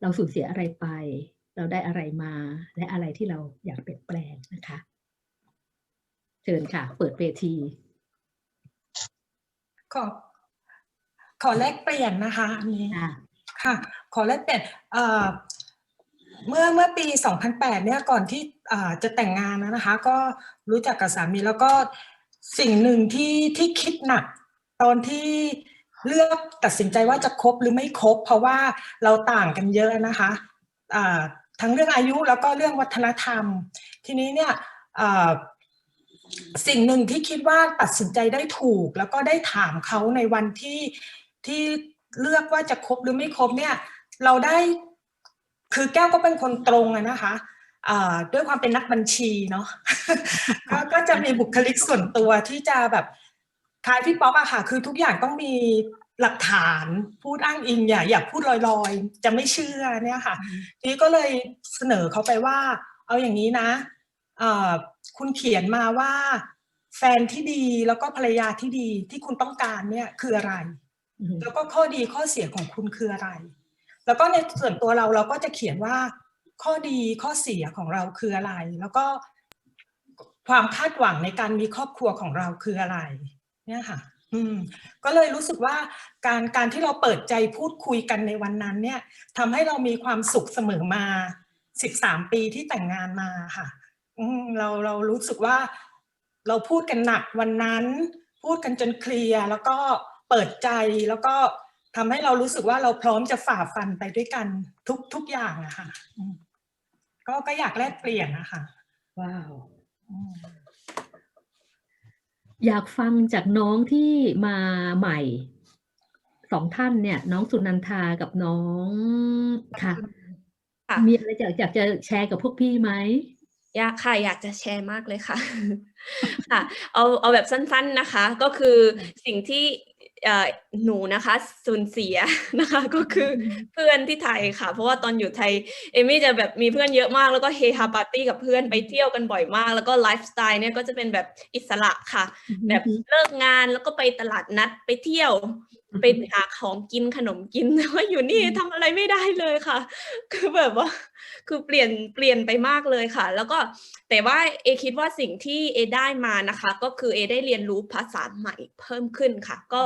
เราสูญเสียอะไรไป เราได้อะไรมา และอะไรที่เราอยากเปลี่ยนแปลงนะคะ เชิญค่ะ เปิดเวที ขอ ขอแลกเปลี่ยนนะคะอันนี้ค่ะค่ะขอแลกเปลี่ยนเอ่อเมื่อเมื่อปี 2008 เนี่ยก่อนที่อ่าจะแต่งงานนะนะคะ ก็รู้จักกับสามีแล้วก็สิ่งหนึ่งที่ที่คิดหนัก ตอนที่ เลือกตัดสินใจว่าจะคบหรือไม่คบ เพราะว่าเราต่างกันเยอะนะคะทั้งเรื่องอายุแล้วก็เรื่องวัฒนธรรม ทีนี้เนี่ยสิ่งหนึ่งที่คิดว่าตัดสินใจได้ถูก แล้วก็ได้ถามเขาในวันที่ที่เลือกว่าจะคบหรือไม่คบเนี่ยเราได้คือแก้วก็เป็นคนตรงนะคะด้วยความเป็นนักบัญชีเนาะก็ก็จะมีบุคลิกส่วนตัวที่จะแบบคล้ายพี่ป๊อกอะค่ะ คือทุกอย่างต้องมี หลักฐานพูดอ้างอิงอย่าอย่าพูดลอยๆ จะไม่เชื่อเนี่ยค่ะทีนี้ก็เลยเสนอเขาไปว่า เอาอย่างนี้นะเอ่อคุณเขียนมาว่า แฟนที่ดีแล้วก็ภรรยาที่ดีที่คุณต้องการเนี่ยคืออะไรอืมแล้วก็ข้อดีข้อเสียของคุณคืออะไร แล้วก็ในส่วนตัวเราเราก็จะเขียนว่าข้อดีข้อเสียของเราคืออะไร แล้วก็ความคาดหวังในการมีครอบครัวของเราคืออะไร เนี่ยค่ะ อืมก็เลยรู้สึกว่าการการที่เราเปิดใจพูดคุยกันในวันนั้นเนี่ยทำให้เรามีความสุขเสมอมา13ปีที่แต่งงานมาค่ะ อืมเราเรารู้สึกว่า เราพูดกันหนักวันนั้น พูดกันจนเคลียร์แล้วก็เปิดใจแล้วก็ทำให้เรารู้สึกว่าเราพร้อมจะฝ่าฟันไปด้วยกันทุกทุกอย่างอะค่ะอืมก็ก็อยากแลกเปลี่ยนนะคะว้าว อืม อยากฟังจากน้องที่มาใหม่สองท่านเนี่ย น้องสุนันทากับน้องค่ะ ค่ะ มีอะไรอยากอยากจะแชร์กับพวกพี่ไหมอยากค่ะอยากจะแชร์มากเลยค่ะ ค่ะ เอาเอาแบบสั้นๆนะคะ ก็คือสิ่งที่เอ่อ หนูนะคะสูญเสียนะคะ ก็คือเพื่อนที่ไทยค่ะ เพราะว่าตอนอยู่ไทยเอมี่จะแบบมีเพื่อนเยอะมาก แล้วก็เฮฮาปาร์ตี้กับเพื่อนไปเที่ยวกันบ่อยมาก แล้วก็ไลฟ์สไตล์เนี่ยก็จะเป็นแบบอิสระค่ะ แบบเลิกงานแล้วก็ไปตลาดนัดไปเที่ยวอือฮึ ไปหาของกินขนมกินแต่ว่าอยู่นี่ทำอะไรไม่ได้เลยค่ะ คือแบบว่า คือเปลี่ยนเปลี่ยนไปมากเลยค่ะ แล้วก็แต่ว่าเอคิดว่าสิ่งที่เอได้มานะคะ ก็คือเอได้เรียนรู้ภาษาใหม่เพิ่มขึ้นค่ะ ก็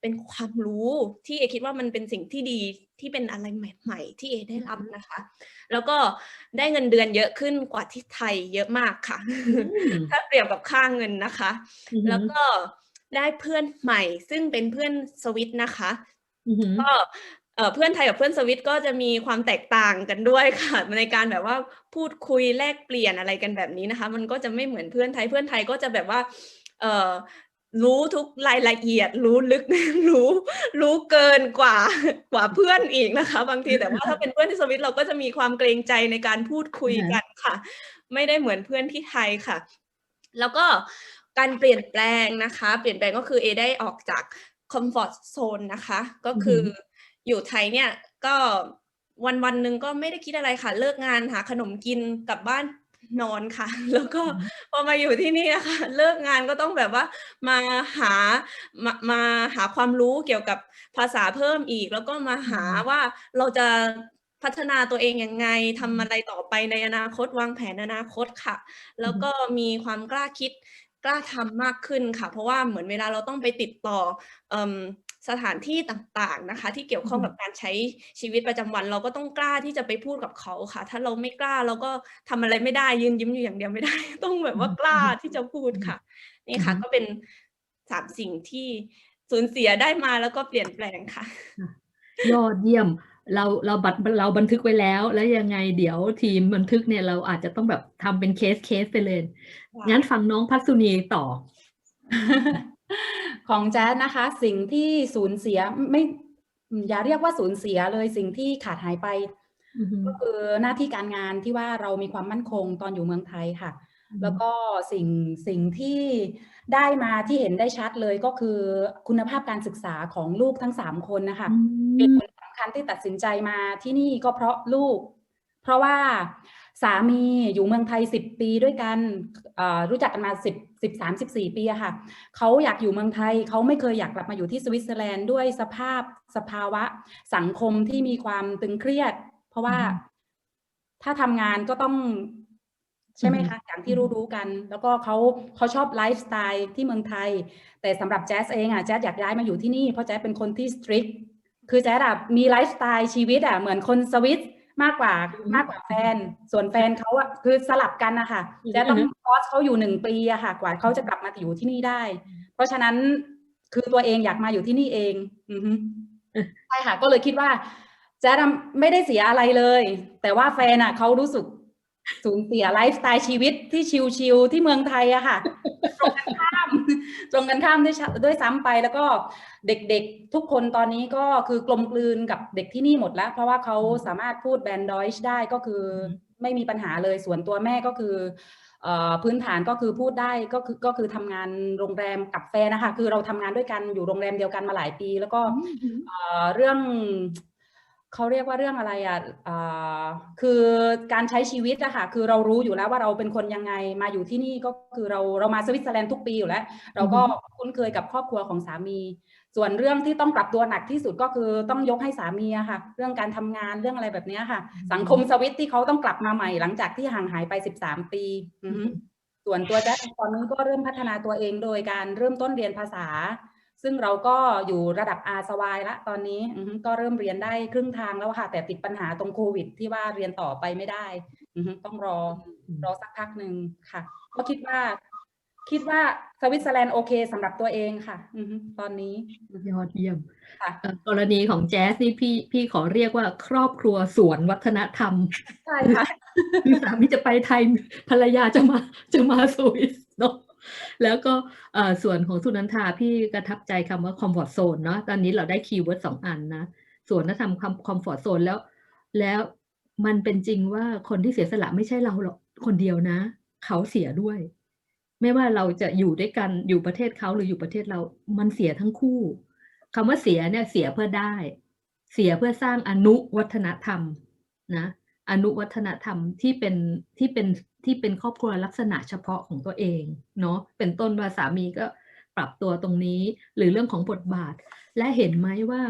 เป็นความรู้ที่เอคิดว่ามันเป็นสิ่งที่ดีที่เป็นอะไรใหม่ๆที่เอได้รับนะคะ แล้วก็ได้เงินเดือนเยอะขึ้นกว่าที่ไทยเยอะมากค่ะมถ้าเปรียบกับค่าเงินนะคะอือหือแล้วก็ ได้เพื่อนใหม่ ซึ่งเป็นเพื่อนสวิตนะคะอือหือก็เอ่อเพื่อนไทยกับเพื่อนสวิตก็จะมีความแตกต่างกันด้วยค่ะ ในการแบบว่าพูดคุยแลกเปลี่ยนอะไรกันแบบนี้นะคะ มันก็จะไม่เหมือนเพื่อนไทยเพื่อนไทยก็จะแบบว่าเอ่อรู้ทุกรายละเอียด รู้ลึกรู้ รู้เกินกว่ากว่าเพื่อนอีกนะคะ บางทีแต่ว่าถ้าเป็นเพื่อนที่สวิตเราก็จะมีความเกรงใจในการพูดคุยกันค่ะ ไม่ได้เหมือนเพื่อนที่ไทยค่ะ แล้วก็ การเปลี่ยนแปลงนะคะ เปลี่ยนแปลงก็คือเอได้ออกจากคอมฟอร์ z โซนนะคะ ก็คือออยู่ไทยเนี่ยก็วันวันหนึ่งก็ไม่ได้คิดอะไรค่ะ เลิกงานหาขนมกินกลับบ้านนอนค่ะ แล้วก็พอมาอยู่ที่นี่นะคะเลิกงานก็ต้องแบบว่ามาหามามาหาความรู้เกี่ยวกับภาษาเพิ่มอีก แล้วก็มาหาว่าเราจะพัฒนาตัวเองยังไงทำอะไรต่อไปในอนาคตวางแผนอนาคตค่ะ แล้วก็มีความกล้าคิด กล้าทำมากขึ้นค่ะ เพราะว่าเหมือนเวลาเราต้องไปติดต่ออสถานที่ต่างๆนะคะ ที่เกี่ยวข้องกับการใช้ชีวิตประจำวัน เราก็ต้องกล้าที่จะไปพูดกับเขาค่ะ ถ้าเราไม่กล้าเราก็ทำอะไรไม่ได้ยืนยิ้มอยู่อย่างเดียวไม่ได้ ต้องแบบว่ากล้าที่จะพูดค่ะ นี่ค่ะ ก็เป็นสามสิ่งที่สูญเสียได้มาแล้วก็เปลี่ยนแปลงค่ะ ยอดเยี่ยม เราเราบัดเราบันทึกไว้แล้ว แล้วยังไงเดี๋ยวทีมบันทึกเนี่ยเราอาจจะต้องแบบทำเป็นเคสเคสไปเลยงั้นฟังน้องพัสสุนีต่อ ของแจ๊สนะคะ สิ่งที่สูญเสียไม่อย่าเรียกว่าสูญเสียเลยสิ่งที่ขาดหายไปอือหือก็คือหน้าที่การงานที่ว่าเรามีความมั่นคงตอนอยู่เมืองไทยค่ะอืมแล้วก็สิ่งสิ่งที่ได้มาที่เห็นได้ชัดเลยก็คือคุณภาพการศึกษาของลูกทั้งสามคนนะคะอืเหตุมผลสำ คัญที่ตัดสินใจมาที่นี่ก็เพราะลูก เพราะว่าสามีอยู่เมืองไทยสิบปีด้วยกันเอ่อรู้จักกันมาสิบสิบสามสิบสี่ปีอะค่ะเขาอยากอยู่เมืองไทยเขาไม่เคยอยากกลับมาอยู่ที่สวิตเซอร์แลนด์ด้วยสภาพสภาวะสังคมที่มีความตึงเครียด เพราะว่าอืมถ้าทำงานก็ต้องใช่ไหมอืมคะอย่างที่รู้รู้ๆกัน แล้วก็เขาเขาชอบไลฟ์สไตล์ที่เมืองไทย แต่สำหรับแจ๊สเองอะแจ๊สอยากย้ายมาอยู่ที่นี่เพราะแจ๊สเป็นคนที่สตริก คือแจ๊สอะมีไลฟ์สไตล์ชีวิตอะเหมือนคนสวิตมากกว่าอืมมากกว่าแฟน ส่วนแฟนเขาอะคือสลับกันนะคะแจ๊สต้องอือฮึคอร์สเขาอยู่หนึ่งปีอะค่ะกว่าเขาจะกลับมาอยู่ที่นี่ได้ เพราะฉะนั้นคือตัวเองอยากมาอยู่ที่นี่เอง อือฮึเออใช่ค่ะ ก็เลยคิดว่าแจ๊ดอะไม่ได้เสียอะไรเลย แต่ว่าแฟนอะเขารู้สึก สูญเสียไลฟ์สไตล์ชีวิตที่ชิลๆที่เมืองไทยอะค่ะ ตรงกันข้ามตรงกันข้ามด้วยชะด้วยซ้ำไปแล้วก็เด็กๆทุกคนตอนนี้ก็คือกลมกลืนกับเด็กที่นี่หมดแล้ว เพราะว่าเขาสามารถพูดแบนดอยช์ได้ก็คือไม่มีปัญหาเลยส่วนตัวแม่ก็คือเอ่อพื้นฐานก็คือพูดได้ก็คือก็คือทำงานโรงแรมกับแฟนนะคะ คือเราทำงานด้วยกันอยู่โรงแรมเดียวกันมาหลายปี แล้วก็เอ่อเรื่อง เขาเรียกว่าเรื่องอะไรอะเอ่อคือการใช้ชีวิตอะค่ะ คือเรารู้อยู่แล้วว่าเราเป็นคนยังไง มาอยู่ที่นี่ก็คือเราเรามาสวิตเซอร์แลนด์ทุกปีอยู่แล้ว เราก็คุ้นเคยกับครอบครัวของสามี ส่วนเรื่องที่ต้องปรับตัวหนักที่สุดก็คือต้องยกให้สามีอะค่ะ เรื่องการทำงานเรื่องอะไรแบบเนี้ยค่ะ สังคมสวิตที่เขาต้องกลับมาใหม่หลังจากที่ห่างหายไป 13 ปีอือฮึส่วนตัวแจ๊คเองตอนนี้ก็เริ่มพัฒนาตัวเองโดยการเริ่มต้นเรียนภาษา ซึ่งเราก็อยู่ระดับอาสวายละตอนนี้อือฮึก็เริ่มเรียนได้ครึ่งทางแล้วค่ะ แต่ติดปัญหาตรงโควิด ที่ว่าเรียนต่อไปไม่ได้อือฮึต้องรอรอสักพักหนึ่งค่ะ ก็คิดว่า คิดว่าสวิตเซอร์แลนด์โอเคสำหรับตัวเองค่ะอือฮึตอนนี้ยอดเยี่ยมค่ะเอ่อกรณีของแจ๊สนี่พี่พี่ขอเรียกว่าครอบครัวสวนวัฒนธรรม ใช่ค่ะคือสามีจะไปไทยภรรยาจะมาจะมาสวิสเนาะ แล้วก็ส่วนของสุนันทาพี่กระทับใจคำว่า comfort zone เนาะตอนนี้เราได้คีย์เวิร์ดสองอันนะส่วนถ้าทำคำ comfort zone แล้ว แล้วมันเป็นจริงว่าคนที่เสียสละไม่ใช่เราหรอกคนเดียวนะ เขาเสียด้วย ไม่ว่าเราจะอยู่ด้วยกันอยู่ประเทศเขาหรืออยู่ประเทศเรา มันเสียทั้งคู่คำว่าเสียเนี่ยเสียเพื่อได้ เสียเพื่อสร้างอนุวัฒนธรรมนะ อนุวัฒนธรรมที่เป็นที่เป็นที่เป็นครอบครัวลักษณะเฉพาะของตัวเองเนาะเป็นต้นว่าสามีก็ปรับตัวตรงนี้ หรือเรื่องของบทบาท และเห็นไหมว่า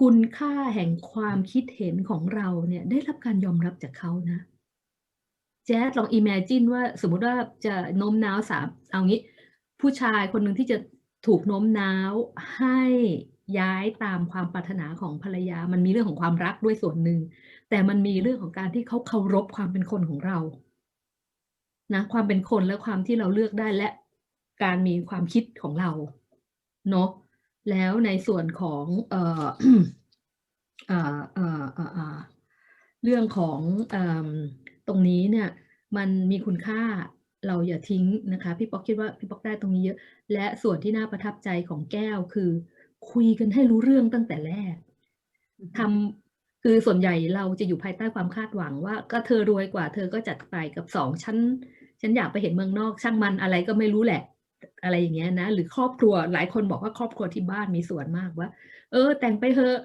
คุณค่าแห่งความคิดเห็นของเราเนี่ยได้รับการยอมรับจากเขานะ แจ๊สลอง imagine ว่าสมมติว่าจะโน้มน้าวสามเอางี้ ผู้ชายคนหนึ่งที่จะถูกโน้มน้าวให้ ย้ายตามความปรารถนาของภรรยา มันมีเรื่องของความรักด้วยส่วนหนึ่ง แต่มันมีเรื่องของการที่เขาเคารพความเป็นคนของเรา นะ ความเป็นคนและความที่เราเลือกได้และการมีความคิดของเรา เนาะ แล้วในส่วนของเอ่อเอ่อเอ่อเอ่อเอ่อเรื่องของเอิ่มตรงนี้เนี่ย มันมีคุณค่าเราอย่าทิ้งนะคะ พี่ป๊อกคิดว่าพี่ป๊อกได้ตรงนี้เยอะ และส่วนที่น่าประทับใจของแก้วคือ คุยกันให้รู้เรื่องตั้งแต่แรกทำคือส่วนใหญ่เราจะอยู่ภายใต้ความคาดหวังว่า ก็เธอรวยกว่า เธอก็จัดไปกับสองฉันฉันอยากไปเห็นเมืองนอกช่างมันอะไรก็ไม่รู้แหละ อะไรอย่างเงี้ยนะ หรือครอบครัวหลายคนบอกว่าครอบครัวที่บ้านมีส่วนมากว่า เออ แต่งไปเถอะ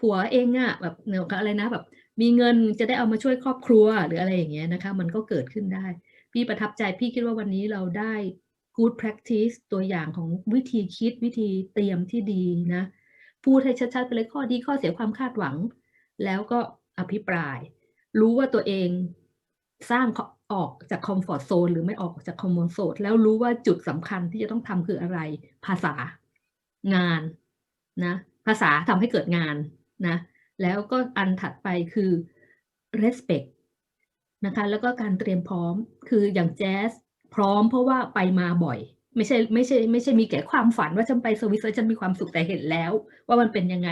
ผัวเองอะแบบเนี่ยอะไรนะแบบ มีเงินจะได้เอามาช่วยครอบครัวหรืออะไรอย่างเงี้ยนะคะ มันก็เกิดขึ้นได้ พี่ประทับใจพี่คิดว่าวันนี้เราได้ good practice ตัวอย่างของวิธีคิดวิธีเตรียมที่ดีนะพูดให้ชัดๆไปเลยข้อดีข้อเสียความคาดหวัง แล้วก็อภิปราย รู้ว่าตัวเองสร้างออกจากคอมฟอร์ z โซนหรือไม่ออกจากคอมฟอร์ z โซนแล้วรู้ว่าจุดสำคัญที่จะต้องทำคืออะไร ภาษางานนะภาษาทำให้เกิดงานนะแล้วก็อันถัดไปคือ respect นะคะแล้วก็การเตรียมพร้อมคืออย่างแจ๊ส พร้อมเพราะว่าไปมาบ่อย ไม่ใช่ไม่ใช่ไม่ใช่มีแก่ความฝันว่าฉันไปสวิตแล้วฉันมีความสุขแต่เห็นแล้ว ว่ามันเป็นยังไง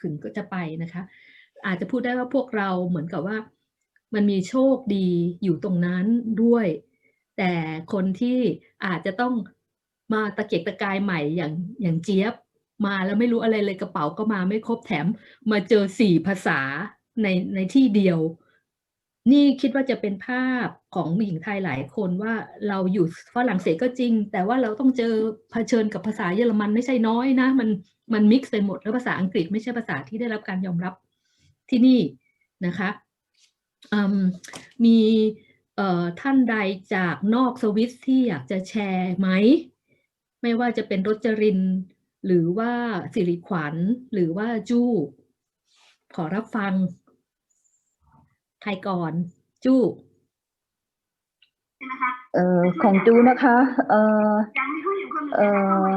ถึงก็จะไปนะคะ อาจจะพูดได้ว่าพวกเราเหมือนกับว่า มันมีโชคดีอยู่ตรงนั้นด้วย แต่คนที่อาจจะต้องมาตะเกียกตะกายใหม่อย่างอย่างเจี๊ยบมาแล้วไม่รู้อะไรเลยกระเป๋าก็มาไม่ครบแถม มาเจอสี่ภาษาในในที่เดียว นี่คิดว่าจะเป็นภาพของหญิงไทยหลายคนว่าเราอยู่ฝรั่งเศสก็จริง แต่ว่าเราต้องเจอเผชิญกับภาษาเยอรมันไม่ใช่น้อยนะ มันมันมิกซ์ไปหมดแล้วภาษาอังกฤษไม่ใช่ภาษาที่ได้รับการยอมรับที่นี่นะคะมมีท่านใดจากนอกสวิสที่อยากจะแชร์ไหม ไม่ว่าจะเป็นรจริน หรือว่าสิริขวัญ หรือว่าจู้ขอรับฟัง ใครก่อน จู้เอ่อของจูนะคะ เอ่อเอ่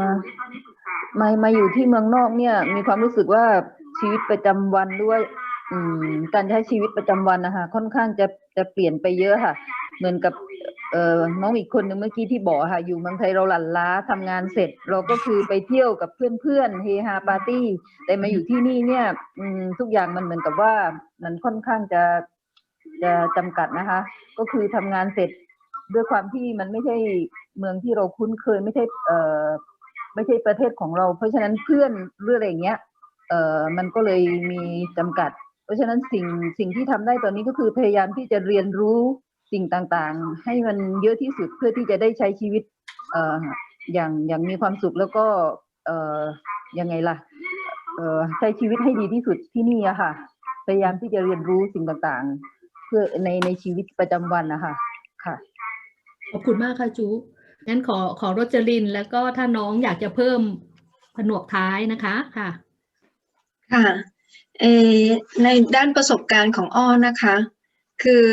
อมามาอยู่ที่เมืองนอกเนี่ย มีความรู้สึกว่าชีวิตประจำวันด้วย อืม การใช้ชีวิตประจำวันนะคะค่อนข้างจะจะเปลี่ยนไปเยอะค่ะ เหมือนกับ เอ่อน้องอีกคนหนึ่งเมื่อกี้ที่บอกค่ะ อยู่เมืองไทยเราหลั่นล้าทำงานเสร็จ เราก็คือไปเที่ยวกับเพื่อนๆเฮฮาปาร์ตี้ แต่มาอยู่ที่นี่เนี่ย อืมทุกอย่างมันเหมือนกับว่ามันค่อนข้างจะ จะจำกัดนะคะ ก็คือทำงานเสร็จด้วยความที่มันไม่ใช่เมืองที่เราคุ้นเคยไม่ใช่เอ่อไม่ใช่ประเทศของเรา เพราะฉะนั้นเพื่อนเรื่องอะไรเงี้ยเอ่อมันก็เลยมีจำกัด เพราะฉะนั้นสิ่งสิ่งที่ทำได้ตอนนี้ก็คือพยายามที่จะเรียนรู้สิ่งต่างๆ ให้มันเยอะที่สุดเพื่อที่จะได้ใช้ชีวิตเอ่ออย่างอย่างมีความสุขแล้วก็เอ่อยังไงล่ะเอ่อใช้ชีวิตให้ดีที่สุดที่นี่อะค่ะ พยายามที่จะเรียนรู้สิ่งต่างๆ เพื่อในในชีวิตประจำวันนะคะค่ะ ขอบคุณมากค่ะจูงั้นขอขอโรจรินแล้วก็ถ้าน้องอยากจะเพิ่มผนวกท้ายนะคะค่ะ ค่ะเออในด้านประสบการณ์ของอ้อนะคะ คือ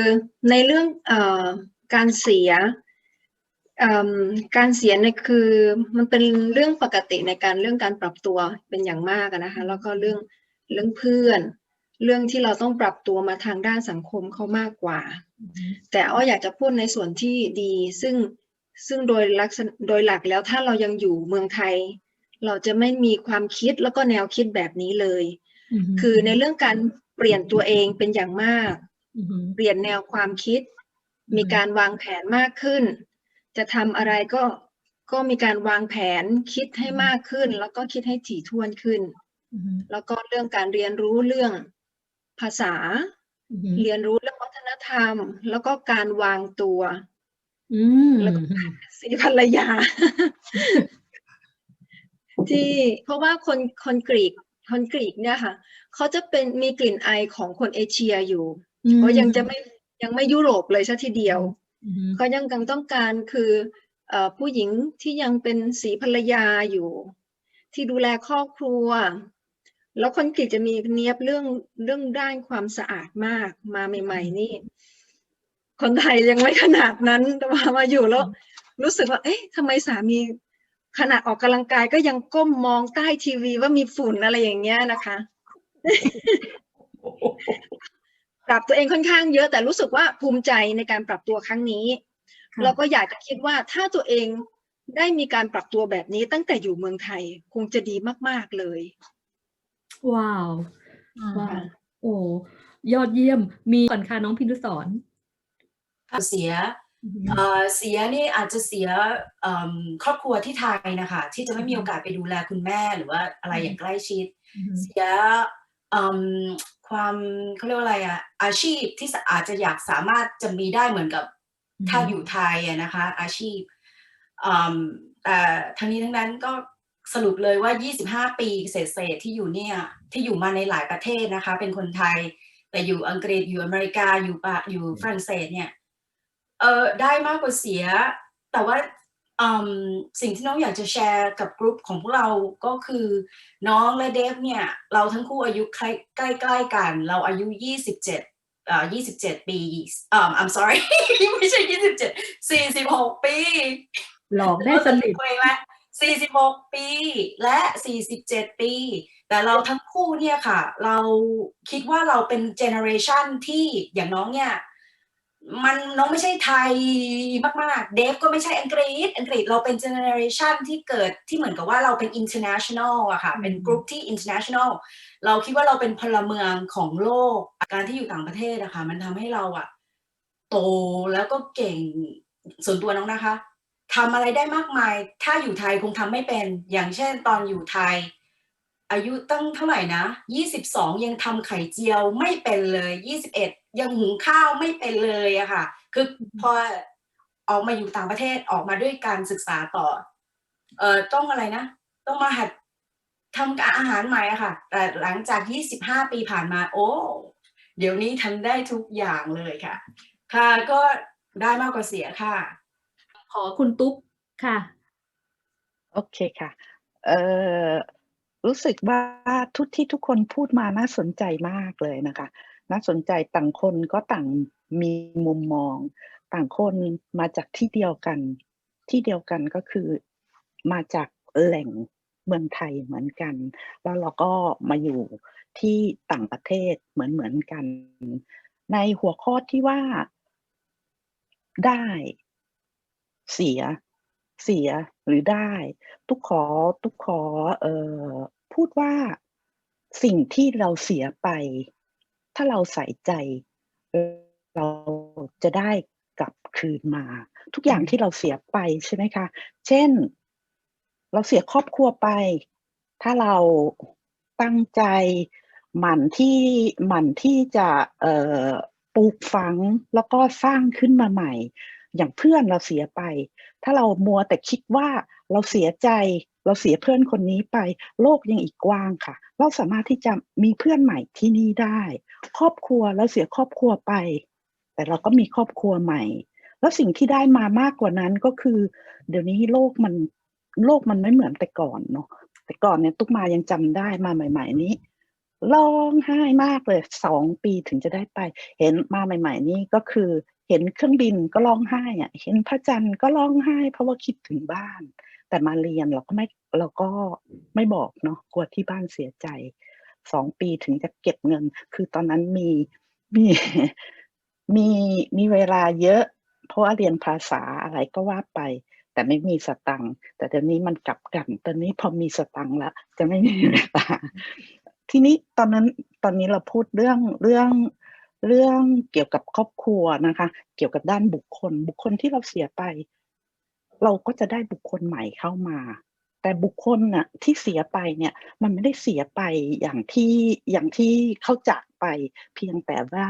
ในเรื่องเอ่อการเสียเอิ่มการเสียเนี่ยคือมันเป็นเรื่องปกติในการเรื่องการปรับตัวเป็นอย่างมากอะนะคะ แล้วก็เรื่องเรื่องเพื่อน เรื่องที่เราต้องปรับตัวมาทางด้านสังคมเขามากกว่า แต่อ้ออยากจะพูดในส่วนที่ดี ซึ่งซึ่งโดยลักษณะโดยหลักแล้วถ้าเรายังอยู่เมืองไทย เราจะไม่มีความคิดแล้วก็แนวคิดแบบนี้เลย คือในเรื่องการเปลี่ยนตัวเองเป็นอย่างมากอือหือเปลี่ยนแนวความคิดอืมมีการวางแผนมากขึ้น จะทำอะไรก็ก็มีการวางแผนคิดให้มากขึ้น แล้วก็คิดให้ถี่ถ้วนขึ้นอือหือแล้วก็เรื่องการเรียนรู้เรื่อง ภาษาอือหือเรียนรู้เรื่องวัฒนธรรม แล้วก็การวางตัวอืมแล้วก็สีภรรยา ที่เพราะว่าคนคนกรีกคนกรีกเนี่ยค่ะเขาจะเป็นมีกลิ่นไอของคนเอเชียอยู่อืมเขายังจะไม่ยังไม่ยุโรปเลยซะทีเดียวอือหือเขายังกังต้องการคือเอ่อผู้หญิงที่ยังเป็นสีภรรยาอยู่ ที่ดูแลครอบครัว แล้วคนกรีกจะมีเนียบเรื่องเรื่องด้านความสะอาดมากมาใหม่ ๆ นี่ คนไทยยังไม่ขนาดนั้นแต่ว่ามาอยู่แล้ว รู้สึกว่า เอ๊ะทำไมสามีขณะออกกำลังกายก็ยังก้มมองใต้ทีวีว่ามีฝุ่นอะไรอย่างเงี้ยนะคะปรับตัวเองค่อนข้างเยอะแต่รู้สึกว่าภูมิใจในการปรับตัวครั้งนี้ค่ะเราก็อยากจะคิดว่าถ้าตัวเองได้มีการปรับตัวแบบนี้ตั้งแต่อยู่เมืองไทย คงจะดีมาก ๆ เลย ว้าวว้าวค่ะโอ้ยอดเยี่ยมมีก่อนค่ะน้องพินุสรเสียอือหือเอ่อเสียนี่อาจจะเสียเอิ่มครอบครัวที่ไทยนะคะ ที่จะไม่มีโอกาสไปดูแลคุณแม่หรือว่าอะไรอย่างใกล้ชิดอือหือเสียเอิ่มความเขาเรียกว่าอะไรอะอาชีพที่อาจจะอยากสามารถจะมีได้เหมือนกับถ้าอยู่ไทยอะนะคะ อาชีพเอิ่มแต่ทั้งนี้ทั้งนั้นก็ สรุปเลยว่า 25 ปีเศษๆที่อยู่เนี่ยที่อยู่มาในหลายประเทศนะคะ เป็นคนไทย แต่อยู่อังกฤษอยู่อเมริกาอยู่ปะอยู่ฝรั่งเศสเนี่ยเออได้มากกว่าเสีย แต่ว่าอืมสิ่งที่น้องอยากจะแชร์กับกลุ่มของพวกเราก็คือน้องและเดฟเนี่ย เราทั้งคู่อายุใกล้ใกล้ๆกัน เราอายุ 27เอ่อ27 ปีเอ่อ I'm sorry ไม่ใช่ 27 46 ปี หลอกได้สนิทตัวเองละ 46 ปี และ 47 ปี แต่เราทั้งคู่เนี่ยค่ะ เราคิดว่าเราเป็นเจเนอเรชันที่อย่างน้องเนี่ยมันน้องไม่ใช่ไทยมาก ๆ เดฟก็ไม่ใช่อังกฤษ อังกฤษเราเป็นเจเนอเรชันที่เกิดที่เหมือนกับว่าเราเป็น international อะค่ะ เป็นกลุ่มที่ international เราคิดว่าเราเป็นพลเมืองของโลก การที่อยู่ต่างประเทศอะค่ะ มันทำให้เราอะโตแล้วก็เก่งส่วนตัวน้องนะคะ ทำอะไรได้มากมาย ถ้าอยู่ไทยคงทำไม่เป็น อย่างเช่นตอนอยู่ไทย อายุตั้งเท่าไหร่นะ22 ยังทำไข่เจียวไม่เป็นเลย 21 ยังหุงข้าวไม่เป็นเลยอะค่ะ คือพอออกมาอยู่ต่างประเทศออกมาด้วยการศึกษาต่อ เอ่อต้องอะไรนะ ต้องมาหัดทำการอาหารใหม่อะค่ะ แต่หลังจาก 25 ปีผ่านมา โอ้ เดี๋ยวนี้ทำได้ทุกอย่างเลยค่ะ ค่ะก็ได้มากกว่าเสียค่ะ ขอคุณตุ๊กค่ะ โอเคค่ะ เอ่อ รู้สึกว่าทุกที่ทุกคนพูดมาน่าสนใจมากเลยนะคะ น่าสนใจต่างคนก็ต่างมีมุมมอง ต่างคนมาจากที่เดียวกัน ที่เดียวกันก็คือมาจากแหล่งเมืองไทยเหมือนกัน แล้วเราก็มาอยู่ที่ต่างประเทศเหมือนเหมือนกัน ในหัวข้อที่ว่าได้ เสีย เสียหรือได้ ทุกขอทุกขอเอ่อพูดว่าสิ่งที่เราเสียไป ถ้าเราใส่ใจ เราจะได้กลับคืนมา ทุกอย่างที่เราเสียไปใช่ไหมคะ เช่น เราเสียครอบครัวไป ถ้าเราตั้งใจหมั่นที่หมั่นที่จะเอ่อปลูกฝังแล้วก็สร้างขึ้นมาใหม่ อย่างเพื่อนเราเสียไป ถ้าเรามัวแต่คิดว่าเราเสียใจ เราเสียเพื่อนคนนี้ไป โลกยังอีกกว้างค่ะ เราสามารถที่จะมีเพื่อนใหม่ที่นี่ได้ ครอบครัวเราเสียครอบครัวไป แต่เราก็มีครอบครัวใหม่ แล้วสิ่งที่ได้มามากกว่านั้นก็คือ เดี๋ยวนี้โลกมันโลกมันไม่เหมือนแต่ก่อนเนาะแต่ก่อนเนี่ยตุ๊กมายังจำได้มาใหม่ ๆ นี้ร้องไห้มากเลยสองปีถึงจะได้ไป เห็นมาใหม่ ๆ นี้ก็คือ เห็นเครื่องบินก็ร้องไห้อะเห็นพระจันทร์ก็ร้องไห้ เพราะว่าคิดถึงบ้าน แต่มาเรียนเราก็ไม่เราก็ไม่บอกเนาะกลัวที่บ้านเสียใจสองปีถึงจะเก็บเงิน คือตอนนั้นมีมีมีมีเวลาเยอะ เพราะว่าเรียนภาษาอะไรก็ว่าไป แต่ไม่มีสตังค์แต่เดี๋ยวนี้มันกลับกัน ตอนนี้พอมีสตังค์ล้วจะไม่มีเวลาทีนี้ตอนนั้นตอนนี้เราพูดเรื่องเรื่อง เรื่องเกี่ยวกับครอบครัวนะคะ เกี่ยวกับด้านบุคคล บุคคลที่เราเสียไป เราก็จะได้บุคคลใหม่เข้ามา แต่บุคคลน่ะที่เสียไปเนี่ย มันไม่ได้เสียไปอย่างที่อย่างที่เขาจากไป เพียงแต่ว่า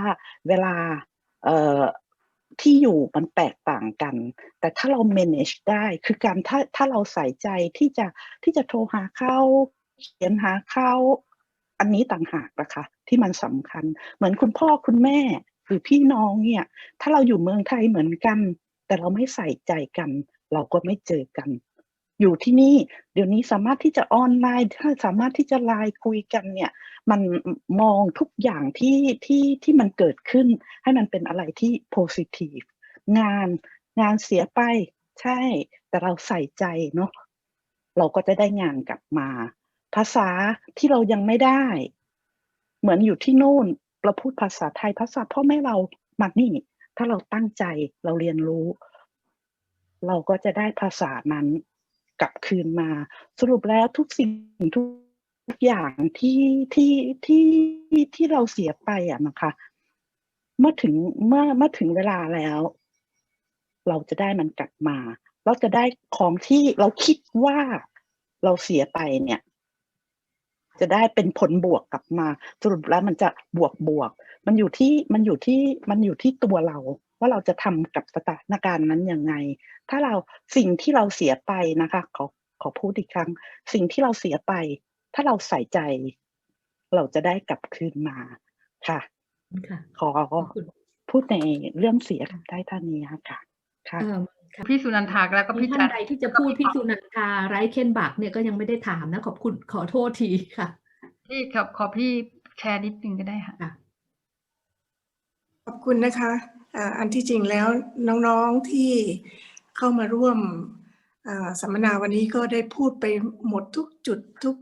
เวลาเอ่อที่อยู่มันแตกต่างกัน แต่ถ้าเรา manage ได้ คือการถ้าถ้าเราใส่ใจที่จะที่จะโทรหาเขาเขียนหาเขา อันนี้ต่างหากนะคะที่มันสำคัญ เหมือนคุณพ่อคุณแม่หรือพี่น้องเนี่ย ถ้าเราอยู่เมืองไทยเหมือนกัน แต่เราไม่ใส่ใจกัน เราก็ไม่เจอกัน อยู่ที่นี่ เดี๋ยวนี้สามารถที่จะออนไลน์ถ้าสามารถที่จะไลน์คุยกันเนี่ย มันมองทุกอย่างที่ที่ที่มันเกิดขึ้น ให้มันเป็นอะไรที่ positive งานงานเสียไป ใช่ แต่เราใส่ใจเนาะเราก็จะได้งานกลับมา ภาษาที่เรายังไม่ได้ เหมือนอยู่ที่โน่นเราพูดภาษาไทยภาษาพ่อแม่เรามานี่ ถ้าเราตั้งใจเราเรียนรู้ เราก็จะได้ภาษานั้นกลับคืนมา สรุปแล้วทุกสิ่งทุกทุกอย่างที่ที่ที่ที่เราเสียไปอะนะคะ เมื่อถึงเมื่อเมื่อถึงเวลาแล้ว เราจะได้มันกลับมา เราจะได้ของที่เราคิดว่าเราเสียไปเนี่ย จะได้เป็นผลบวกกลับมา สรุปแล้วมันจะบวกบวก มันอยู่ที่มันอยู่ที่มันอยู่ที่ตัวเรา ว่าเราจะทำกับสถานการณ์นั้นยังไง ถ้าเราสิ่งที่เราเสียไปนะคะขอขอพูดอีกครั้ง สิ่งที่เราเสียไป ถ้าเราใส่ใจ เราจะได้กลับคืนมาค่ะค่ะขอขอบคุณพูดในเรื่องเสียได้เท่านี้ค่ะ ค่ะเอิ่มค่ะพี่สุนันทาแล้วก็มีพี่ท่าจันนใดที่จะพูดพี่สุนันทาไร้เคนบักเนี่ยก็ยังไม่ได้ถามนะ ขอบคุณขอโทษทีค่ะพี่ครับขอพี่แชร์นิดนึงก็ได้ค่ะค่ะขอบคุณนะคะอ่าอันที่จริงแล้วน้องๆที่เข้ามาร่วมอ่าสัมมนาวันนี้ก็ได้พูดไปหมดทุกจุดทุก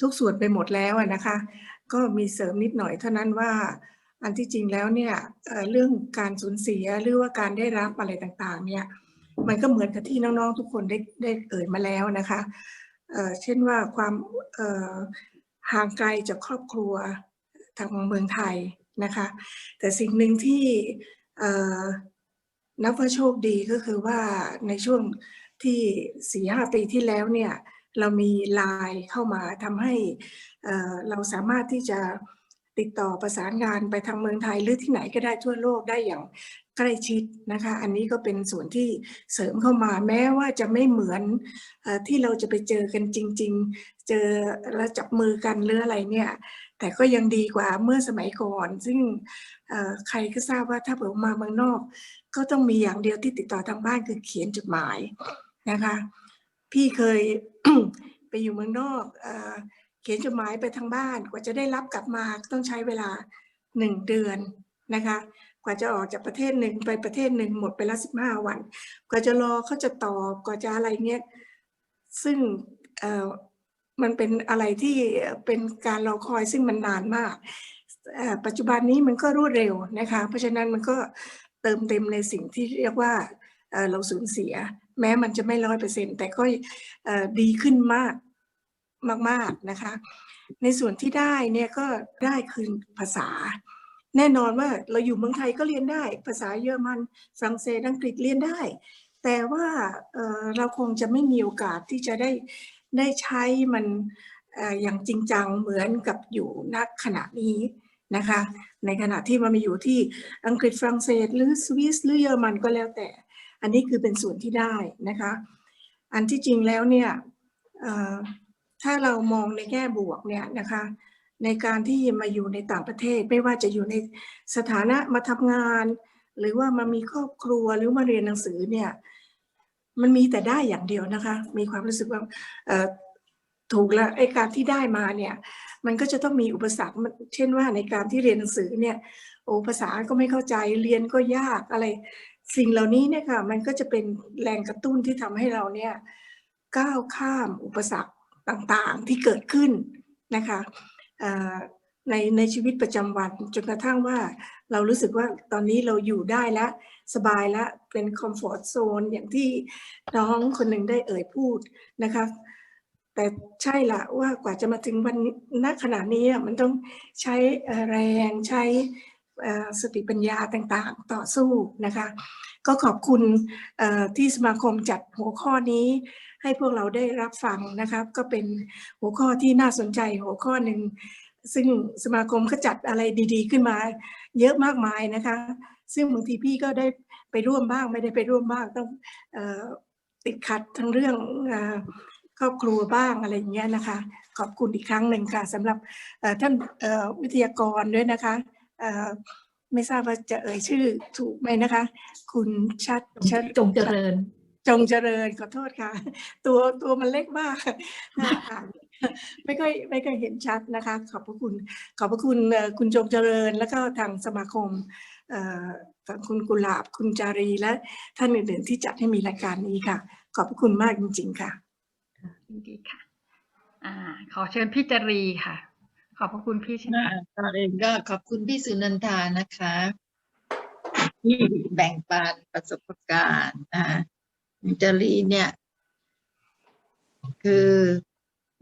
ทุกส่วนไปหมดแล้วอะนะคะ ก็มีเสริมนิดหน่อยเท่านั้นว่า อันที่จริงแล้วเนี่ยเรื่องการสูญเสียหรือว่าการได้รับอะไรต่างๆ เนี่ยมันก็เหมือนกับที่น้องๆทุกคนได้ได้เอ่ยมาแล้วนะคะเเช่นว่าความห่างไกลจากครอบครัวทางเมืองไทยนะคะ แต่สิ่งหนึ่งที่นับว่าโชคดีก็คือว่าในช่วงที่สี่ห้าปีที่แล้วเนี่ยเรามีไลน์เข้ามาทำให้เอ่อเราสามารถที่จะ ติดต่อประสานงานไปทางเมืองไทยหรือที่ไหนก็ได้ทั่วโลกได้อย่างใกล้ชิดนะคะ อันนี้ก็เป็นส่วนที่เสริมเข้ามาแม้ว่าจะไม่เหมือนอที่เราจะไปเจอกันจริง ๆ เจอแล้วจับมือกันหรืออะไรเนี่ยแต่ก็ยังดีกว่าเมื่อสมัยก่อน ซึ่งใครก็ทราบว่าถ้าเผื่อมาเมืองนอก ก็ต้องมีอย่างเดียวที่ติดต่อทางบ้านคือเขียนจดหมายนะคะ พี่เคยไปอยู่เมืองนอกอ ขียนจดหมายไปทางบ้านกว่าจะได้รับกลับมาต้องใช้เวลาหนึ่งเดือนนะคะ กว่าจะออกจากประเทศหนึ่งไปประเทศหนึ่งหมดไปละสิบห้าวัน กว่าจะรอเขาจะตอบกว่าจะอะไรเงี้ยซึ่งเอ่อมันเป็นอะไรที่เป็นการรอคอยซึ่งมันนานมาก ปัจจุบันนี้มันก็รวดเร็วนะคะ เพราะฉะนั้นมันก็เติมเต็มในสิ่งที่เรียกว่าเราสูญเสีย แม้มันจะไม่ร้อยเปอร์เซ็นแต่ก็ดีขึ้นมาก มาก ๆนะคะ ในส่วนที่ได้เนี่ยก็ได้คือภาษา แน่นอนว่าเราอยู่เมืองไทยก็เรียนได้ ภาษาเยอรมันฝรั่งเศสอังกฤษเรียนได้ แต่ว่าเเราคงจะไม่มีโอกาสที่จะได้ได้ใช้มันออย่างจริงจังเหมือนกับอยู่ณขณะนี้นะคะ ในขณะที่มันมาอยู่ที่อังกฤษฝรั่งเศส หรือสวิสหรือเยอรมันก็แล้วแต่ อันนี้คือเป็นส่วนที่ได้นะคะ อันที่จริงแล้วเนี่ย ถ้าเรามองในแง่บวกเนี่ยนะคะในการที่มาอยู่ในต่างประเทศ ไม่ว่าจะอยู่ในสถานะมาทำงาน หรือว่ามามีครอบครัวหรือมาเรียนหนังสือเนี่ยมันมีแต่ได้อย่างเดียวนะคะ มีความรู้สึกว่าถูกแล้วไอ้การที่ได้มาเนี่ยมันก็จะต้องมีอุปสรรคเช่นว่าในการที่เรียนหนังสือเนี่ยโอ้ภาษาก็ไม่เข้าใจเรียนก็ยากอะไร สิ่งเหล่านี้เนี่ยค่ะมันก็จะเป็นแรงกระตุ้นที่ทำให้เราเนี่ยก้าวข้ามอุปสรรค ต่างๆที่เกิดขึ้นนะคะในในชีวิตประจำวันจนกระทั่งว่าเรารู้สึกว่าตอนนี้เราอยู่ได้แล้วสบายแล้วเป็นคอมฟอร์ z โซนอย่างที่น้องคนหนึ่งได้เอ่ยพูดนะคะแต่ใช่ละว่ากว่าจะมาถึงวันนี้ณขณะนี้มันต้องใช้แรงใช้สติปัญญาต่างๆ ต่อสู้นะคะ ก็ขอบคุณที่สมาคมจัดหัวข้อนี้ ให้พวกเราได้รับฟังนะครับ ก็เป็นหัวข้อที่น่าสนใจหัวข้อหนึ่งซึ่งสมาคมก็จัดอะไรดีๆ ขึ้นมา เยอะมากมายนะคะ ซึ่งบางทีพี่ก็ได้ไปร่วมบ้างไม่ได้ไปร่วมบ้างต้องออติดขัดทั้งเรื่องครอบครัวบ้างอะไรอย่างเงี้ยนะคะ ขอบคุณอีกครั้งหนึ่งค่ะสำหรับท่านวิทยากรด้วยนะคะไม่ทราบว่าจะเอ่ยชื่อถูกไหมนะคะ คุณชัดชัดจงเจริญ จงเจริญขอโทษค่ะ ตัวตัวมันเล็กมากน่าอ่านไม่ค่อยไม่ค่อยเห็นชัดนะคะ ขอบพระคุณ ขอบพระคุณเอ่อคุณจงเจริญ แล้วก็ทางสมาคมเอ่อทางคุณกุหลาบคุณจารีและท่านอื่นๆที่จัดให้มีรายการนี้ค่ะ ขอบพระคุณมากจริง ๆ ค่ะยินดีค่ะอ่า ขอเชิญพี่จรีค่ะ ขอบพระคุณพี่เช่นอ่ากันก่อนอื่นก็ขอบคุณพี่สุนันทานะคะที่แบ่งปันประสบการณ์นะ จารีเนี่ย คือ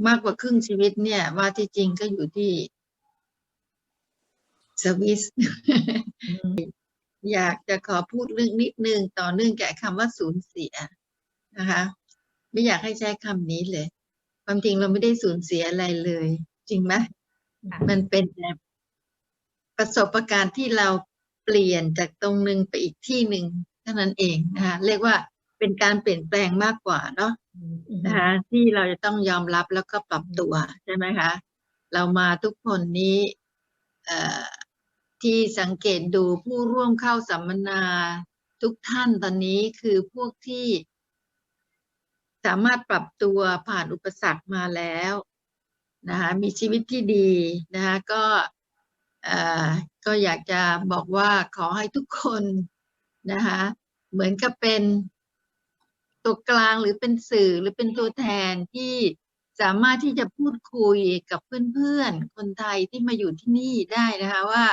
มากกว่าครึ่งชีวิตเนี่ย ว่าที่จริงก็อยู่ที่สวิสอยากจะขอพูดเรื่องนิดนึงต่อเนื่องแก่คำว่าสูญเสียนะคะ ไม่อยากให้ใช้คำนี้เลย ความจริงเราไม่ได้สูญเสียอะไรเลย จริงไหมค่ะมันเป็นแบบประสบการณ์ที่เราเปลี่ยนจากตรงหนึ่งไปอีกที่หนึ่งเท่านั้นเองนะคะเรียกว่า เป็นการเปลี่ยนแปลงมากกว่าเนาะนะคะที่เราจะต้องยอมรับแล้วก็ปรับตัวใช่ไหมคะ เรามาทุกคนนี้เอ่อที่สังเกตดูผู้ร่วมเข้าสัมมนาทุกท่านตอนนี้คือพวกที่สามารถปรับตัวผ่านอุปสรรคมาแล้วนะคะมีชีวิตที่ดีนะคะก็เอ่อก็อยากจะบอกว่าขอให้ทุกคนนะคะเหมือนกับเป็น ตัวกลางหรือเป็นสื่อหรือเป็นตัวแทนที่สามารถที่จะพูดคุยกับเพื่อนๆ คนไทยที่มาอยู่ที่นี่ได้นะคะว่า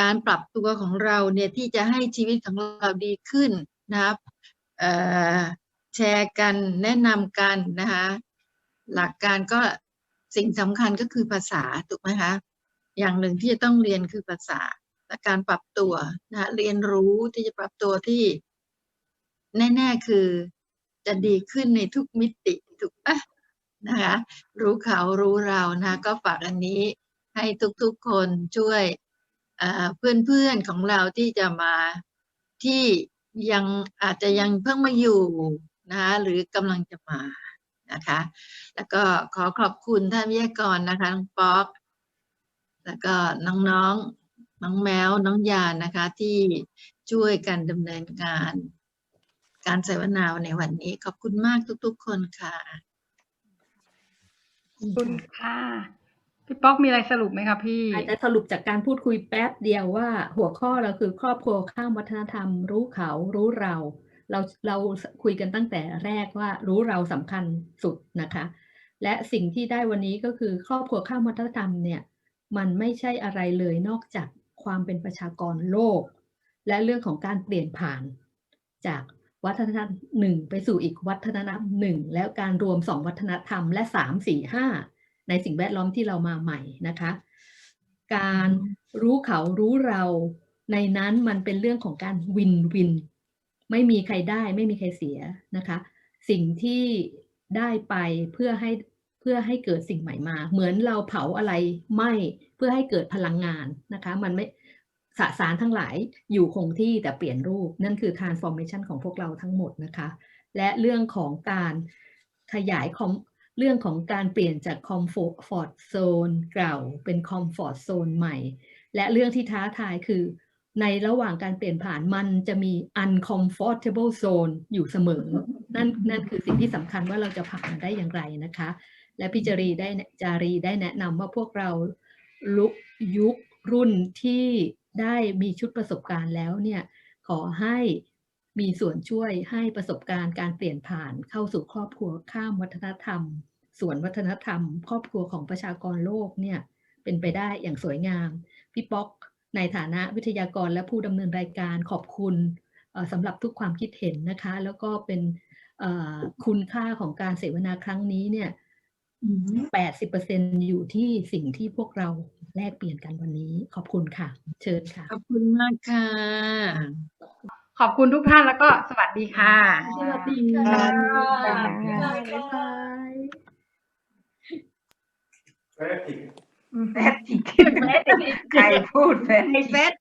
การปรับตัวของเราเนี่ยที่จะให้ชีวิตของเราดีขึ้นนะครับแชร์กันแนะนำกันนะคะหลักการก็สิ่งสำคัญก็คือภาษาถูกไหมคะอย่างหนึ่งที่จะต้องเรียนคือภาษาและการปรับตัวนะคะเรียนรู้ที่จะปรับตัวที่ แน่ ๆ คือจะดีขึ้นในทุกมิติถูกปะนะคะ รู้เขารู้เรานะก็ฝากอันนี้ให้ทุกๆคนช่วยเพื่อนๆของเราที่จะมาที่ยังอาจจะยังเพิ่งมาอยู่นะคะหรือกำลังจะมานะคะ แล้วก็ขอขอบคุณท่านวิทยากรนะคะน้องป๊อกแล้วก็น้องๆน้องแมวน้องยานนะคะที่ช่วยกันดำเนินการ การเสวนาในวันนี้ขอบคุณมากทุก ๆ คนค่ะขอบคุณค่ะพี่พี่ป๊อกมีอะไรสรุปไหมคะพี่ อาจจะสรุปจากการพูดคุยแป๊บเดียวว่า หัวข้อเราคือครอบครัวข้ามวัฒนธรรม รู้เขารู้เรา เราเราคุยกันตั้งแต่แรกว่ารู้เราสำคัญสุดนะคะ และสิ่งที่ได้วันนี้ก็คือครอบครัวข้ามวัฒนธรรมเนี่ยมันไม่ใช่อะไรเลยนอกจากความเป็นประชากรโลก และเรื่องของการเปลี่ยนผ่านจาก วัฒนธรรมหนึ่งไปสู่อีกวัฒนธรรมหนึ่งแล้วการรวมสองวัฒนธรรมและสามสี่ห้าในสิ่งแวดล้อมที่เรามาใหม่นะคะ การรู้เขารู้เราในนั้นมันเป็นเรื่องของการวินวิน ไม่มีใครได้ไม่มีใครเสียนะคะ สิ่งที่ได้ไปเพื่อให้เพื่อให้เกิดสิ่งใหม่มา เหมือนเราเผาอะไรไหม้เพื่อให้เกิดพลังงานนะคะ มันไม่ สสารทั้งหลายอยู่คงที่แต่เปลี่ยนรูปนั่นคือ transformation ของพวกเราทั้งหมดนะคะ และเรื่องของการขยายคอมเรื่องของการเปลี่ยนจาก comfort zone เก่าเป็น comfort zone ใหม่ และเรื่องที่ท้าทายคือ ในระหว่างการเปลี่ยนผ่านมันจะมี uncomfortable zone อยู่เสมอ นั่นนั่นคือสิ่งที่สำคัญว่าเราจะผ่านมันได้อย่างไรนะคะ และพี่จารีได้จารีได้แนะนำว่าพวกเราลุกยุครุ่นที่ ได้มีชุดประสบการณ์แล้วเนี่ยขอให้มีส่วนช่วยให้ประสบการณ์การเปลี่ยนผ่านเข้าสู่ครอบครัวข้ามวัฒนธรรม ส่วนวัฒนธรรม ครอบครัวของประชากรโลกเนี่ยเป็นไปได้อย่างสวยงาม พี่ป๊อกในฐานะวิทยากรและผู้ดำเนินรายการขอบคุณสำหรับทุกความคิดเห็นนะคะ แล้วก็เป็นคุณค่าของการเสวนาครั้งนี้เนี่ย 80%อยู่ที่สิ่งที่พวกเราแลกเปลี่ยนกันวันนี้ ขอบคุณค่ะ เชิญค่ะ ขอบคุณมากค่ะ ขอบคุณทุกท่านแล้วก็สวัสดีค่ะ สวัสดีค่ะค่ะบ๊ายบายแฟติกแฟติกใครพูดแฟติก